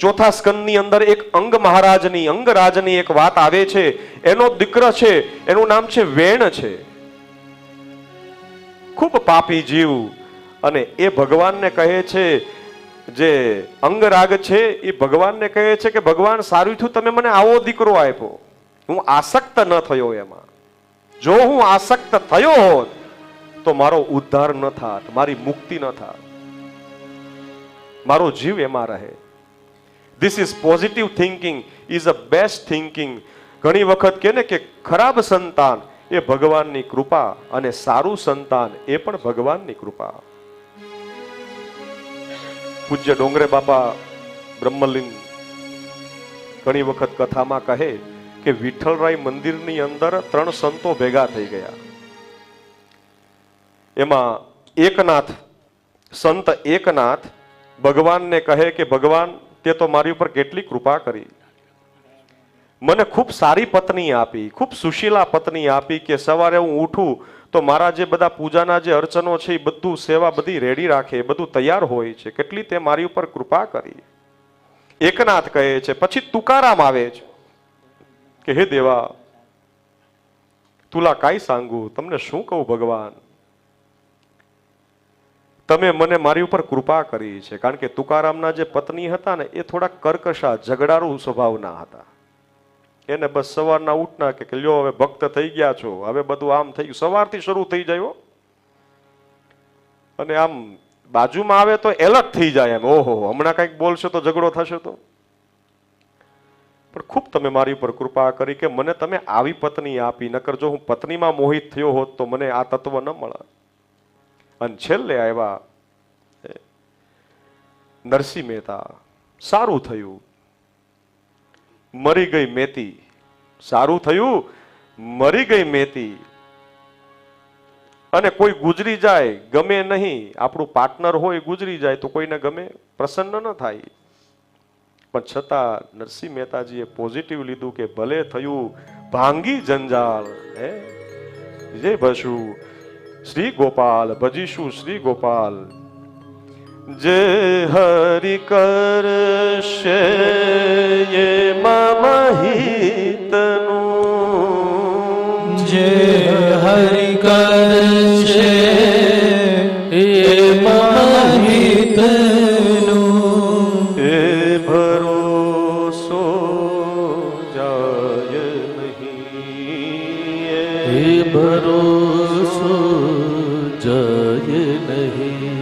ચોથા સ્કંદની અંદર એક અંગ મહારાજની અંગરાજની એક વાત આવે છે. એનો દીકરો છે, એનું નામ છે વેણ છે. ખૂબ પાપી જીવ. અને એ ભગવાનને કહે છે જે અંગરાગ છે, એ ભગવાનને કહે છે કે, ભગવાન, સારું થયું, તમે મને આવો દીકરો આપ્યો. હું આસક્ત ન થયો એમાં. જો હું આસક્ત થયો હોત, તો મારો ઉદ્ધાર ન થાત, મારી મુક્તિ ન થાત. મારો જીવ એમાં રહે. This is positive thinking is a best thinking ઘણી વખત કે ને કે ખરાબ સંતાન એ ભગવાનની કૃપા અને સારું સંતાન એ પણ ભગવાનની કૃપા. પૂજ્ય ડોંગરે બાપા બ્રહ્મલિંગ ઘણી વખત કથામાં કહે કે વિઠ્ઠલરાય મંદિરની અંદર ત્રણ સંતો ભેગા થઈ ગયા. એમાં એકનાથ, સંત એકનાથ ભગવાનને કહે કે ભગવાન તે તો મારી ઉપર કેટલી કૃપા કરી. મને ખૂબ સારી પત્ની આપી, ખૂબ સુશીલા પત્ની આપી કે સવારે હું ઉઠું તો મારા જે બધા પૂજાના જે અર્ચનો છે એ બધું સેવા બધી રેડી રાખે બધું તૈયાર હોય છે. કેટલી તે મારી ઉપર કૃપા કરી. એકનાથ કહે છે, પછી તુકારામ આવે છે. કે, હે દેવા, તુલા કાંઈ સાંગું? તમને શું કહું ભગવાન? તમે મને મારી ઉપર કૃપા કરી છે, કારણ કે તુકારામના જે પત્ની હતા ને, એ થોડા કર્કશા ઝઘડારૂ સ્વભાવના હતા. એને બસ સવારના ઉઠના કે લ્યો હવે ભક્ત થઈ ગયા છો, હવે બધું આમ થઈ ગયું. સવારથી શરૂ થઈ જાય અને આમ બાજુમાં આવે તો એલર્ટ થઈ જાય એમ. ઓહો, હમણાં કંઈક બોલશો તો ઝઘડો થશે તો. પણ ખૂબ તમે મારી ઉપર કૃપા કરી કે મને તમે આવી પત્ની આપી. નકર જો હું પત્નીમાં મોહિત થયો હોત તો મને આ તત્વ ન મળે અને છેલ્લે આવ્યા નરસિંહ મહેતા, સારું થયું. મરી ગઈ મેતી, સારું થયું, મરી ગઈ મેતી. અને કોઈ ગુજરી જાય, ગમે નહીં, આપણું પાર્ટનર હોય, ગુજરી જાય, તો કોઈને ગમે, પ્રસન્ન ન થાય. પણ છતાં નરસિંહ મહેતાજીએ પોઝિટિવ લીધું કે ભલે થયું, ભાંગી જંજાળ, હે? જય ભસુ શ્રી ગોપાલ ભજીશું શ્રી ગોપાલ. જે હરિ કરશે એ જે ભરોસો જય નહીં.